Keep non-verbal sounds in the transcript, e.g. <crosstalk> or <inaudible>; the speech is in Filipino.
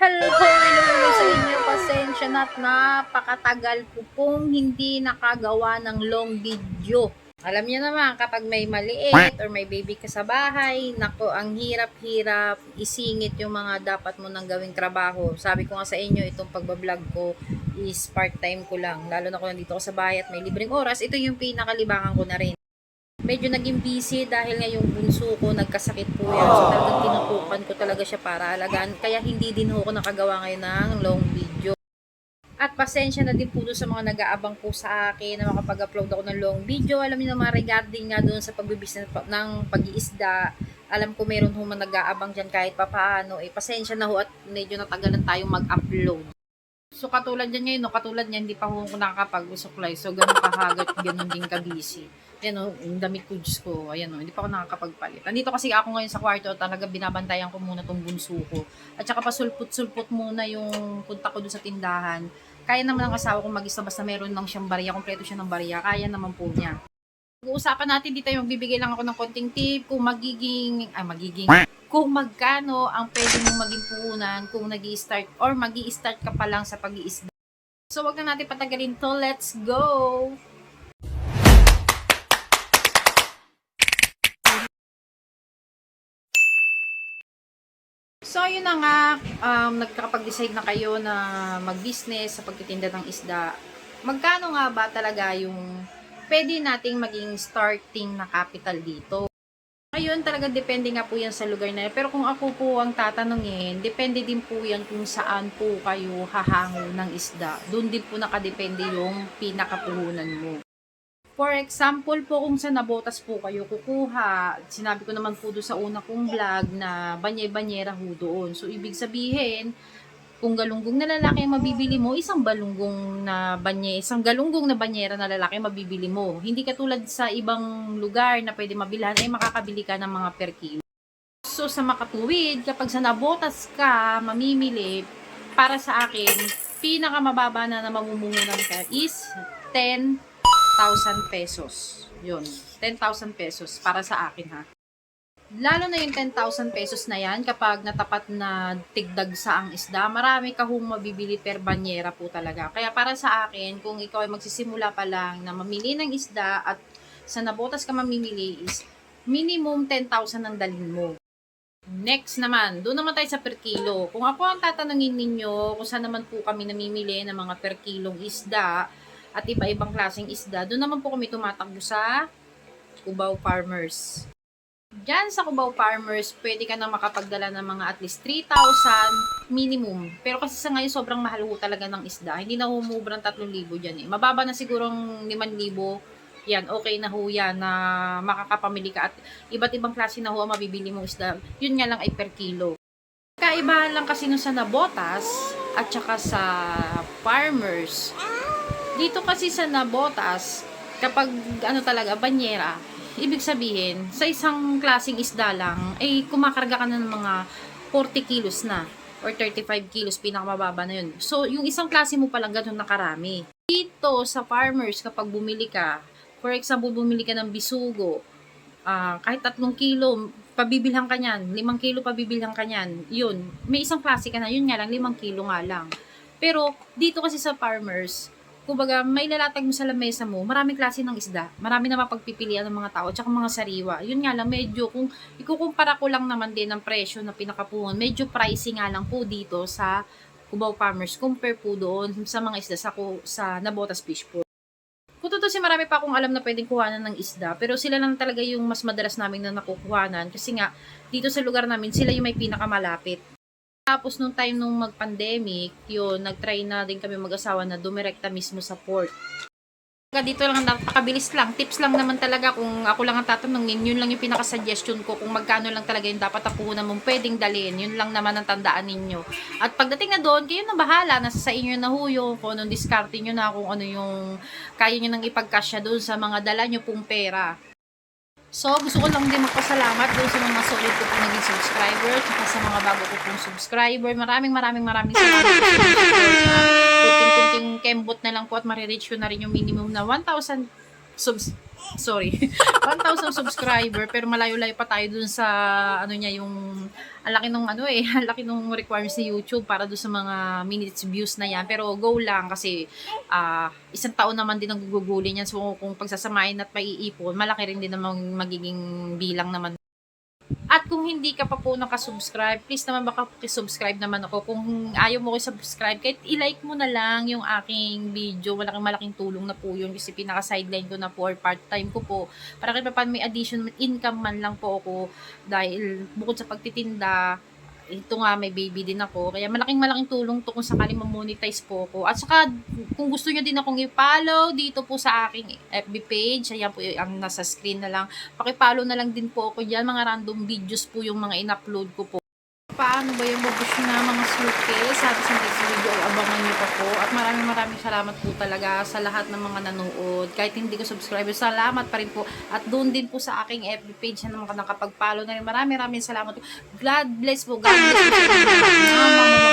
Hello, hello sa inyo. Pasensya na at napakatagal ko pong hindi nakagawa ng long video. Alam niyo naman, kapag may maliit or may baby ka sa bahay, nako, ang hirap-hirap isingit yung mga dapat mo nang gawing trabaho. Sabi ko nga sa inyo, itong pagbablog ko is part-time ko lang. Lalo na kung nandito ako sa bahay at may libreng oras, ito yung pinakalibangan ko na rin. Medyo naging busy dahil nga yung bunso ko nagkasakit po yan. So talagang tinutukan ko talaga siya para alagaan. Kaya hindi din ho ako nakagawa ngayon ng long video. At pasensya na din po doon sa mga nag-aabang po sa akin na makapag-upload ako ng long video. Alam niyo naman regarding nga doon sa pagbibis ng pag-iisda. Alam ko meron ho man nag-aabang dyan kahit papaano. Eh pasensya na ho at medyo natagalan tayong mag-upload. So katulad yan ngayon, no, katulad niyan, hindi pa ho ako nakakapag-usuklay. So ganun kahagat, ganun din ka-busy. Yan o, yung damit ko, Diyos ko, ayan o, hindi pa ako nakakapagpalit. Nandito kasi ako ngayon sa kwarto, talaga binabantayan ko muna tong bunso ko. At saka pasulput-sulput muna yung punta ko doon sa tindahan. Kaya naman ang asawa ko mag-isa, basta meron lang siyang barya, kompleto siya ng barya, kaya naman po niya. Pag-uusapan natin dito yung bibigay lang ako ng konting tip kung magiging, ay magiging, kung magkano ang pwede mong maging puhunan kung nag start or mag start ka pa lang sa pag iisda So, wag na natin patagalin to. Let's go! So, yun na nga, um, nagkakapag-decide na kayo na mag-business sa pagtitinda ng isda. Magkano nga ba talaga yung pwede nating maging starting na capital dito? Ngayon, talaga depende nga po yan sa lugar na yan. Pero kung ako po ang tatanungin, depende din po yan kung saan po kayo hahango ng isda. Doon din po nakadepende yung pinakapuhunan mo. For example po, kung sa nabotas po kayo kukuha, sinabi ko naman po doon sa una kong vlog na banyay-banyera ho doon. So, ibig sabihin, kung galunggong na lalaki ang mabibili mo, isang balunggong na banye, isang galunggong na banyera na lalaki ang mabibili mo. Hindi katulad sa ibang lugar na pwede mabilhan, ay makakabili ka ng mga per kilo. So, sa makatuwid, kapag sa nabotas ka, mamimili, para sa akin, pinakamababa na na mamumuhunan ka is 10,000 pesos. Yun, 10,000 pesos para sa akin ha. Lalo na yung 10,000 pesos na yan, kapag natapat na tigdag sa ang isda, marami ka hong mabibili per banyera po talaga. Kaya para sa akin, kung ikaw ay magsisimula pa lang na mamili ng isda at sa nabotas ka mamimili is minimum 10,000 ang dalhin mo. Next naman, doon naman tayo sa per kilo. Kung ako ang tatanungin ninyo kung saan naman po kami namimili ng mga per kilong isda at iba-ibang klaseng isda, doon naman po kami tumatakbo sa Cubao Farmers. Diyan sa Cubao Farmers, pwede ka na makapagdala ng mga at least 3,000 minimum. Pero kasi sa ngayon, sobrang mahal ho talaga ng isda. Hindi na humubrang 3,000 dyan eh. Mababa na sigurong 5,000. Yan, okay na ho yan na makakapamili ka. At iba't ibang klase na ho ang mabibili mong isda. Yun nga lang ay per kilo. Kaibahan lang kasi nung sa Nabotas at saka sa Farmers. Dito kasi sa Nabotas, kapag ano talaga, banyera, ibig sabihin, sa isang klasing isda lang, ay kumakarga ka na ng mga 40 kilos na or 35 kilos, pinakamababa na yun. So, yung isang klase mo palang ganun na karami. Dito sa farmers, kapag bumili ka, for example, bumili ka ng bisugo, ah, kahit tatlong kilo, pabibilhan ka niyan, limang kilo pabibilhan ka niyan, yun, may isang klase ka na, yun nga lang, limang kilo nga lang. Pero, dito kasi sa farmers, kumbaga, may lalatag mo sa lamesa mo, maraming klase ng isda. Marami na mapagpipilian ng mga tao, tsaka mga sariwa. Yun nga lang, medyo, kung ikukumpara ko lang naman din ang presyo na pinakapuhan, medyo pricey nga lang po dito sa Cubao Farmers compare po doon sa mga isda sa, sa Nabotas Fish Pool. Kung totoo si marami pa akong alam na pwedeng kuhanan ng isda, pero sila lang talaga yung mas madalas namin na nakukuhanan kasi nga, dito sa lugar namin, sila yung may pinakamalapit. Tapos nung time nung mag-pandemic, yun, nag-try na din kami mag-asawa na dumirekta mismo sa port. Dito lang, napakabilis lang. Tips lang naman talaga kung ako lang ang tatanungin, yun lang yung pinaka-suggestion ko kung magkano lang talaga yung dapat apuhunan mong pwedeng dalhin. Yun lang naman ang tandaan ninyo. At pagdating na doon, kayo na bahala. Nasa sa inyo na huyo kung anong diskarte nyo na, kung ano yung kaya nyo nang ipagkasya doon sa mga dala nyo pong pera. So, gusto ko lang din magpasalamat doon sa mga solid ko pong naging subscriber at sa mga bago ko pong subscriber. Maraming maraming maraming salamat po sa kunting-kunting kembot na lang po at marireach ko na rin yung minimum na 1,000 subs sorry. <laughs> 1,000 subscriber pero malayo-layo pa tayo dun sa ano niya yung ang laki nung ano eh <laughs> ang laki nung requirements ni YouTube para dun sa mga minutes views na yan. Pero go lang kasi ah isang taon naman din ang gugugulin yan. So kung pagsasamahin at maiipon malaki rin din naman magiging bilang naman at kung hindi ka pa po nakasubscribe, please naman baka subscribe naman ako. Kung ayaw mo ko subscribe, kahit i-like mo na lang yung aking video. Malaking malaking tulong na po yun kasi pinaka-sideline ko na po or part-time ko po. Para kahit pa may additional income man lang po ako dahil bukod sa pagtitinda, ito nga may baby din ako. Kaya malaking malaking tulong to kung sakaling mamonetize po ako. At saka kung gusto nyo din akong i-follow dito po sa aking FB page, ayan po ang nasa screen na lang. Paki-follow na lang din po ako diyan. Mga random videos po yung mga in-upload ko po. Paano ba yung mabush na mga suitcase? Sabi sa next video ay abangan nyo pa po. At maraming maraming salamat po talaga sa lahat ng mga nanood. Kahit hindi ko subscriber, salamat pa rin po. At doon din po sa aking FB page na naman nakapag-follow na rin. Maraming maraming salamat. God bless po. God bless po.